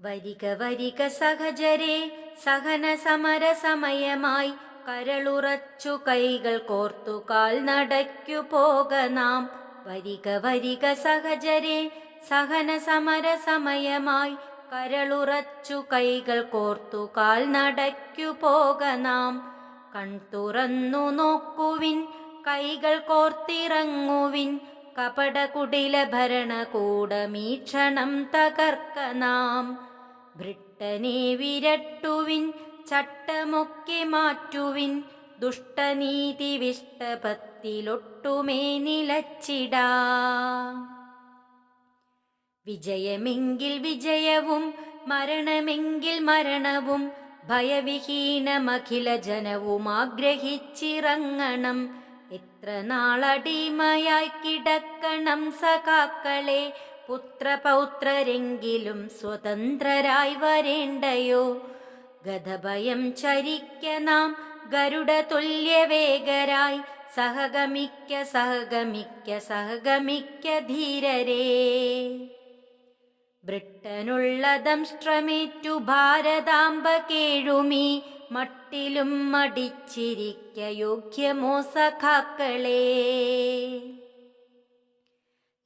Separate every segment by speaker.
Speaker 1: വരിക വരിക സഹജരെ സഹന സമര സമയമായി കരളുറച്ചു കൈകൾ കോർത്തു കാൽ നടയ്ക്കു പോക നാം. വരിക വരിക സഹജരെ സഹന സമര സമയമായി കരളുറച്ചു കൈകൾ കോർത്തു കാൽ നടയ്ക്കു പോക നാം. കൺ തുറന്നു നോക്കുവിൻ കൈകൾ കോർത്തിറങ്ങുവിൻ കപട കുടില ഭരണകൂടമീക്ഷണം തകർക്ക നാം ബ്രിട്ടനെ വിരട്ടുവിൻ ചട്ടമൊക്കെ മാറ്റുവിൻ ദുഷ്ടനീതി വിഷ്ടപത്തിലൊട്ടുമേ നിലച്ചിടാ. വിജയമെങ്കിൽ വിജയവും മരണമെങ്കിൽ മരണവും ഭയവിഹീനമഖില ജനവും ആഗ്രഹിച്ചിറങ്ങണം എത്ര നാളടിമയായി കിടക്കണം സഖാക്കളെ. പുത്രപൗത്രരെങ്കിലും സ്വതന്ത്രരായി വരേണ്ടയോ? ഗതഭയം ചരിക്ക നാം ഗരുഡ തുല്യവേഗരായി. സഹഗമിക്ക സഹഗമിക്ക സഹഗമിക്ക ധീരരേ. ബ്രിട്ടനുള്ള ദംഷ്ട്രമേറ്റു ഭാരതാംബ കേഴുമി മട്ടിലും മടിച്ചിരിക്ക സഖാക്കളെ.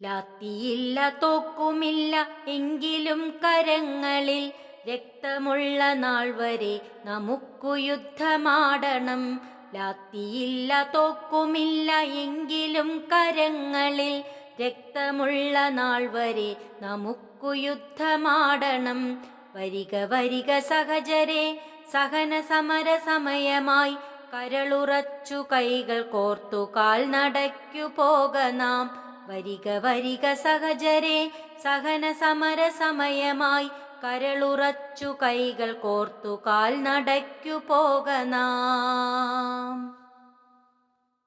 Speaker 1: ലാത്തിയില്ല തോക്കുമില്ല എങ്കിലും കരങ്ങളിൽ രക്തമുള്ള നാൾ വരെ നമുക്കു യുദ്ധമാടണം. ലാത്തിയില്ല തോക്കുമില്ല എങ്കിലും കരങ്ങളിൽ രക്തമുള്ള നാൾ വരെ നമുക്കു യുദ്ധമാടണം. വരിക വരിക സഹജരെ സഹന സമര സമയമായി കരളുറച്ചു കൈകൾ കോർത്തു കാൽ നടയ്ക്കു പോക നാം. വരിക വരിക സഹജരെ സഹന സമര സമയമായി കരളുറച്ചു കൈകൾ കോർത്തു കാൽ നടയ്ക്കു പോക നാം.